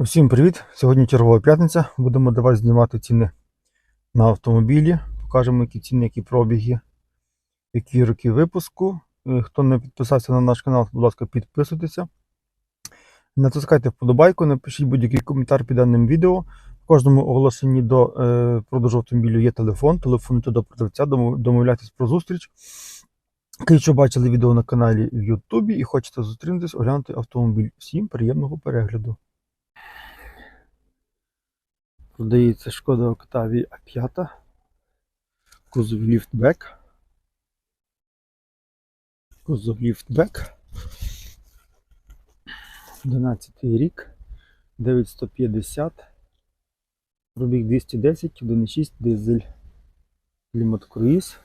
Усім привіт! Сьогодні чергова п'ятниця. Будемо вас знімати ціни на автомобілі. Покажемо, які ціни, які пробіги, які роки випуску. Е, Хто не підписався на наш канал, будь ласка, підписуйтеся. Натискайте вподобайку, напишіть будь-який коментар під даним відео. В кожному оголошенні до е, продажу автомобілю є телефон. Телефонуйте до продавця, домовляйтесь про зустріч. Якщо бачили відео на каналі в Ютубі і хочете зустрінутись, оглянути автомобіль. Всім приємного перегляду. Продається шкода Octavia А5. Кузов ліфтбек. Кузов ліфтбек. 11 рік. 9150. Пробіг 210, 1,6 дизель. Клімат круїз.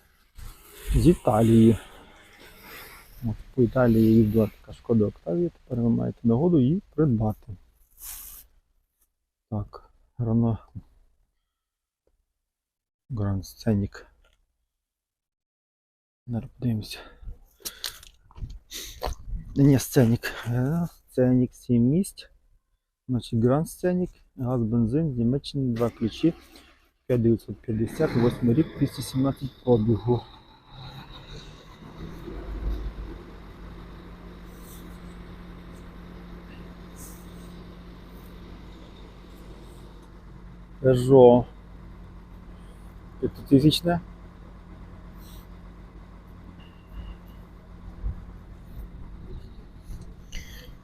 З Італії. От, по Італії їздила така шкода Octavia. Тепер ви маєте нагоду її придбати. Так. Рано Grand Scenic. Зараз подивимося. Scenic. Е, Scenic 7 місць. Значить Grand Scenic, газ, бензин, з Німеччини, два ключі. 5950, 8 рік, 217 пробігу. Peugeot 5000.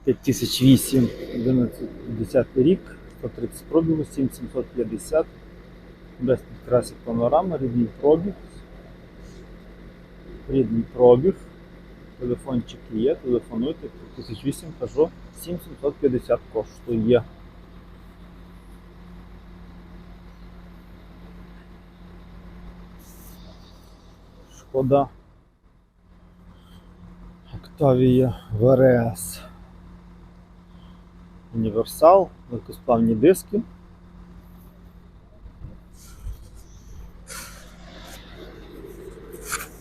П'ять тисяч вісім, 11, 10 рік, 130 пробігу, 7750, без підкрасів панорама, рідний пробіг, рідний пробіг, телефончики є, телефонуйте, 1008 Peugeot 7750 коштує. Шкода. Octavia VRS. Універсал, легкосплавні диски.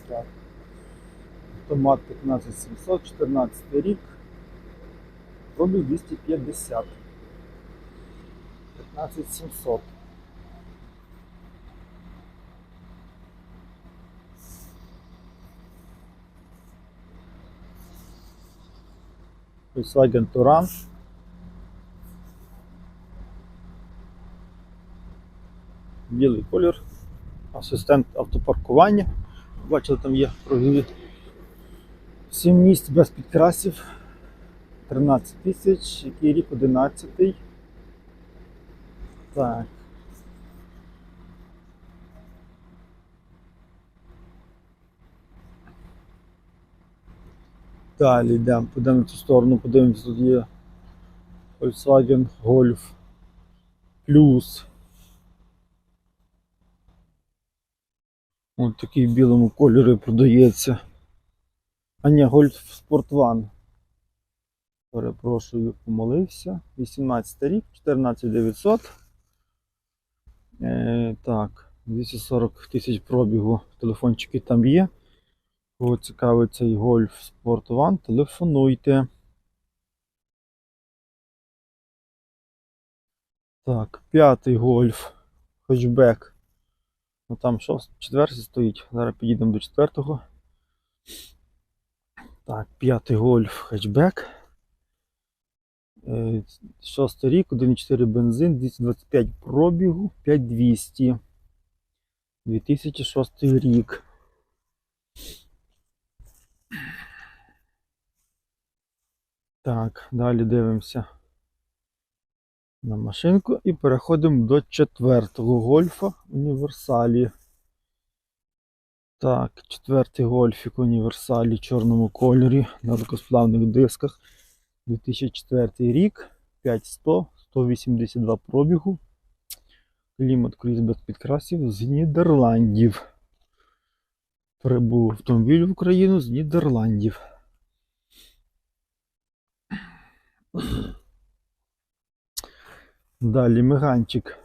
Так. Автомат 15700, 14 рік. Пробіг 250. 15700. Volkswagen Touran. Білий колір. Асистент автопаркування. Бачили, там є прогріві. 7 місць без підкрасів. 13 тисяч, який рік 11. Так. Далі йдемо, підемо в цю сторону, подивимося, тут є Volkswagen Golf Plus. Ось такий в білому кольорі продається. А ні, Golf Sport One. Перепрошую, помолився. 18 рік, 14900. Е, так, 240 тисяч пробігу. Телефончики там є. Кого цікавить цей Golf Sport One, телефонуйте. Так, п'ятий гольф. Хетчбек. Ну там шост, четвертий стоїть. Зараз підійдемо до четвертого. Так, п'ятий гольф хетчбек. Е, Шостий рік, 1,4 бензин, 225 пробігу, 5200. 2006 рік. Так, далі дивимося на машинку і переходимо до четвертого гольфа універсалі. Так, четвертий гольфік універсалі в чорному кольорі на легкосплавних дисках. 2004 рік, 5100, 182 пробігу. Клімат круїз без підкрасів з Нідерландів. Прибув автомобіль в Україну з Нідерландів. Далі меганчик.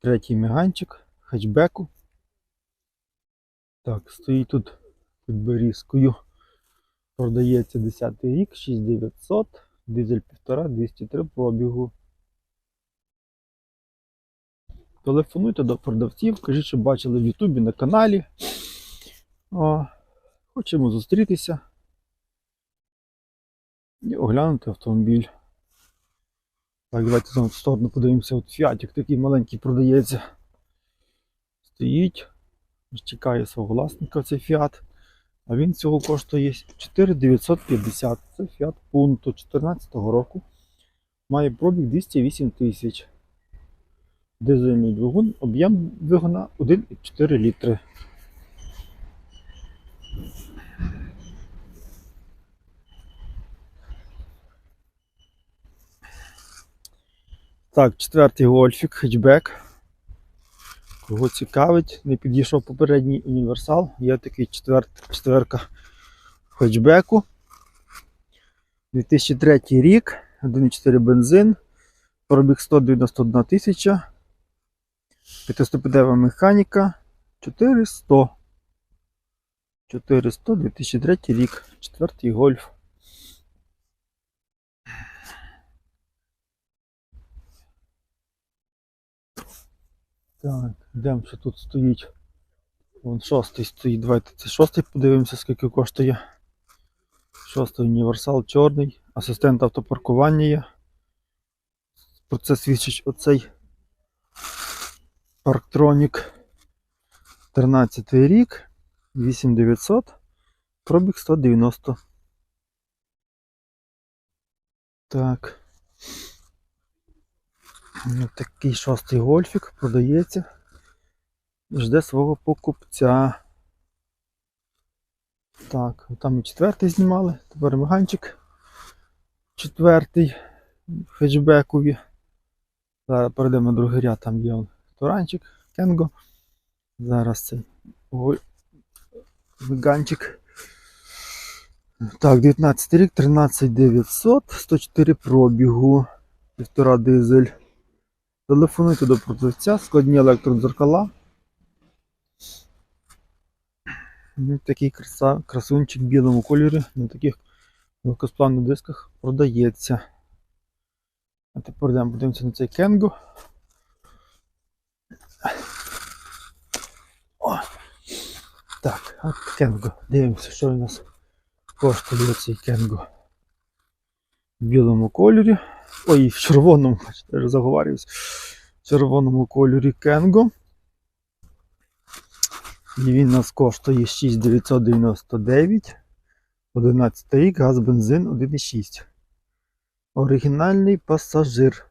Третій меганчик хетчбеку. Так, стоїть тут під берізкою. Продається 10 рік, 6900, Дизель 1,5, 203 пробігу. Телефонуйте до продавців, кажіть, що бачили в Ютубі на каналі. О, хочемо зустрітися і оглянути автомобіль. Так, давайте знову в сторону подивимося. От фіатик такий маленький продається. Стоїть, чекає свого власника цей фіат. А він цього коштує 4950. Це фіат пункту 2014 року. Має пробіг 208 тисяч. Дизельний двигун, об'єм двигуна 1,4 літри. Так, четвертий гольфік, хетчбек. Кого цікавить, не підійшов попередній універсал. Є такий четвер... четверка хетчбеку. 2003 рік, 1,4 бензин, пробіг 191 тисяча. П'ятиступенева механіка 400. 400, 2003 рік, четвертий гольф. Так, йдемо, що тут стоїть. Вон шостий стоїть. Давайте це шостий подивимося, скільки коштує. Шостий універсал чорний. Асистент автопаркування є. Про це свідчить оцей Парктронік. 13 рік. 8900. Пробіг 190. Так. Ось Такий шостий гольфік продається. Жде свого покупця. Так, там і четвертий знімали, тепер меганчик. Четвертий в хетчбекові. Зараз перейдемо на другий ряд, там є туранчик, кенго. Зараз цей меганчик. Так, 19 рік, 13900, 104 пробігу, півтора дизель. Телефонуйте до продавця, складні електродзеркала. Ну, Такий краса, красунчик в білому кольорі на таких легкосплавних дисках продається. А тепер йдемо подивимося на цей кенго. О! Так, от кенго. Дивимося, що у нас коштує цей кенго. В білому кольорі. Ой, в червоному, вже заговарююсь. В червоному кольорі Кенго. І він нас коштує 6999. 11 рік, газ бензин 1,6. Оригінальний пасажир.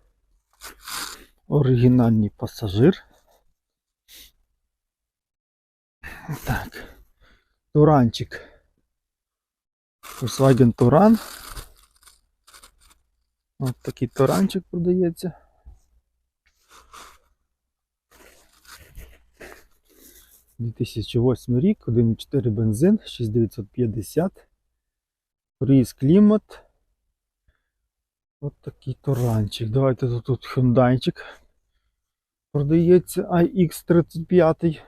Оригінальний пасажир. Так. Туранчик. Volkswagen Туран. Ось такий таранчик продається. – 2008 рік, 1,4 бензин, 6950. Приїзд клімат. Ось такий таранчик. Давайте тут, тут Hyundaiчик продається iX35.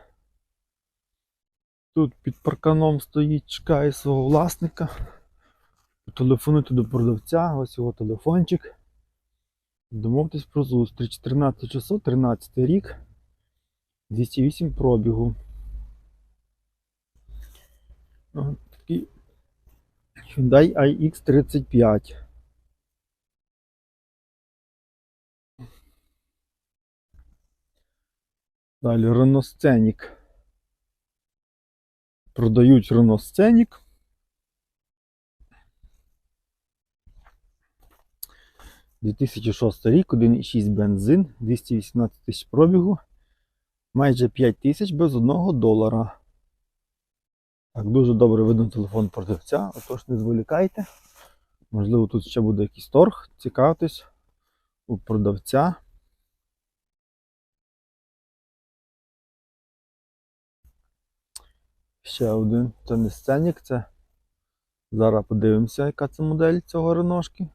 Тут під парканом стоїть, чекає свого власника. Телефонуйте до продавця, ось його телефончик. Домовтесь про зустріч. 13 часов, 13 рік, 208 пробігу. Ось Такий Hyundai iX35. Далі Renault Scenic. Продають Renault Scenic. – 2006 рік, 1,6 бензин, 218 тисяч пробігу, майже 5 тисяч без 1 долара. Так, дуже добре видно телефон продавця, отож не зволікайте. Можливо, тут ще буде якийсь торг, цікавтесь у продавця. Ще один, це не сценік, це. Зараз подивимося, яка це модель цього реношки.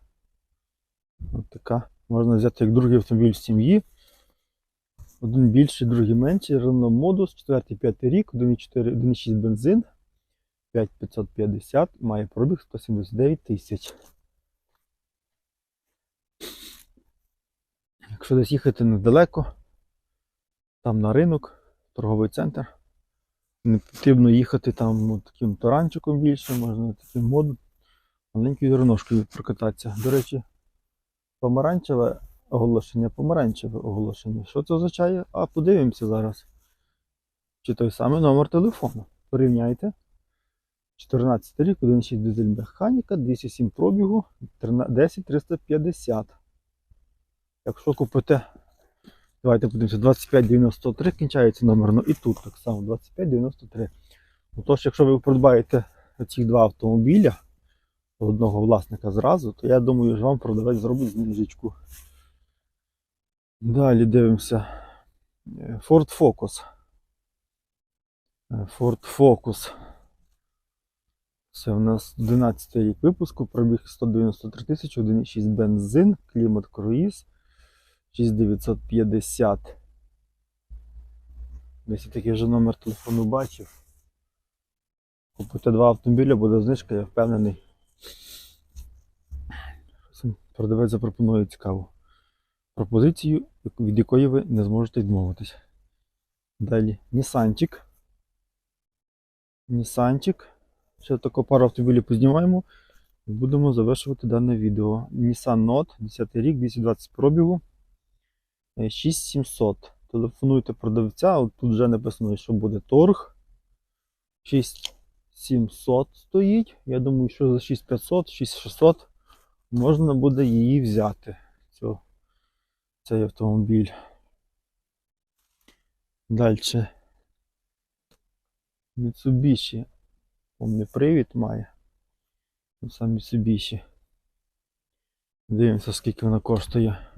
Ось така. Можна взяти як другий автомобіль сім'ї. Один більший, другий менший. Renault Modus, 4-5 рік, 1,4, 1,6 бензин, 5550, має пробіг 179 тисяч. Якщо десь їхати недалеко, там на ринок, торговий центр, не потрібно їхати там от таким таранчиком більше, можна таким модом, маленькою зерношкою прокататися. До речі, помаранчеве оголошення, помаранчеве оголошення. Що це означає? А подивимося зараз. Чи той самий номер телефону. Порівняйте. 14 рік, 1.6 дизель механіка, 207 пробігу, 10350. Якщо купите, давайте подивимося, 2593 кінчається номер, ну і тут так само 2593. Отож, якщо ви придбаєте ці два автомобіля одного власника зразу, то я думаю, що вам продавець зробить знижечку. Далі дивимося. Ford Focus. Ford Focus. Це у нас 11 рік випуску, пробіг 193 тисячі, 1,6 бензин, клімат круїз, 6950. Десь я такий вже номер телефону бачив. Купити два автомобіля, буде знижка, я впевнений. Продавець запропонує цікаву пропозицію, від якої ви не зможете відмовитись. Далі Нісанчик. Нісанчик. Ще таку пару автомобілів познімаємо і будемо завершувати дане відео. Nissan Note, 10 рік, 220 пробігу. Е, 6700. Телефонуйте продавця, от тут вже написано, що буде торг. 6700 стоїть. Я думаю, що за 6500, 6600 можна буде її взяти. Цю, цей автомобіль. Далі. Mitsubishi повний привід має. Ну, Сам Mitsubishi. Дивимося, скільки вона коштує.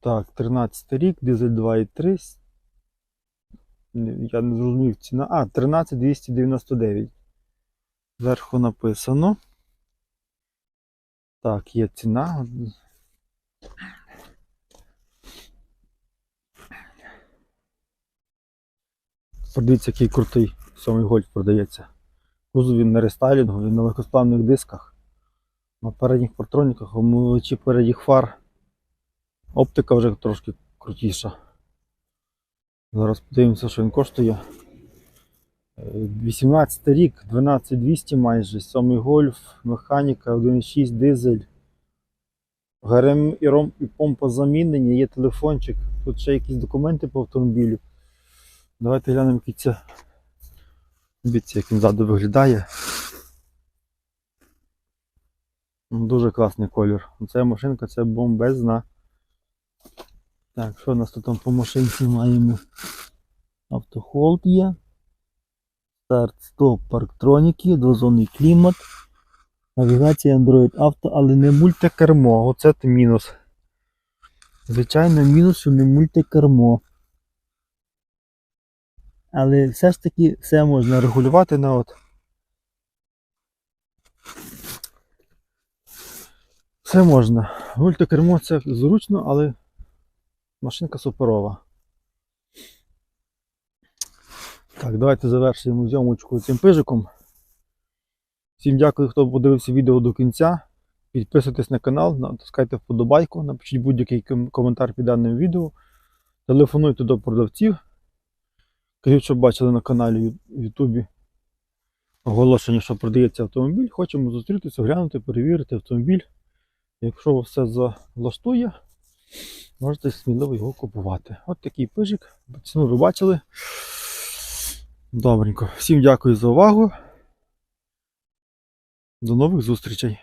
Так, 13 рік, дизель 2,3. Я не зрозумів ціна. А, 13299. Зверху написано. Так, є ціна. Подивіться, який крутий сьомий гольф продається. Кузов він на рестайлінгу, він на легкосплавних дисках. На передніх патроніках, омивачі передніх фар. Оптика вже трошки крутіша. Зараз подивимося, що він коштує. Е, 18 рік, 12200 майже, 7 гольф, механіка, 1.6 дизель. ГРМ і ром і помпа замінені, є телефончик. Тут ще якісь документи по автомобілю. Давайте глянемо, який це. Дивіться, як він ззаду виглядає. Дуже класний колір. Ця машинка це бомбезна. Так, що у нас тут там по машинці маємо? Автохолд є. Старт, стоп, парктроніки, двозонний клімат. Навігація Android Auto, але не мультикермо. Оце то мінус. Звичайно, мінус, що не мультикермо. Але все ж таки все можна регулювати на от. Все можна. Мультикермо це зручно, але машинка суперова. Так, давайте завершуємо зйомочку цим пижиком. Всім дякую, хто подивився відео до кінця. Підписуйтесь на канал, натискайте вподобайку, напишіть будь-який коментар під даним відео. Телефонуйте до продавців. Кажіть, що бачили на каналі в Ютубі оголошення, що продається автомобіль. Хочемо зустрітися, оглянути, перевірити автомобіль. Якщо все залаштує, можете сміливо його купувати. От такий пижик. Ціну ви бачили. Добренько. Всім дякую за увагу. До нових зустрічей.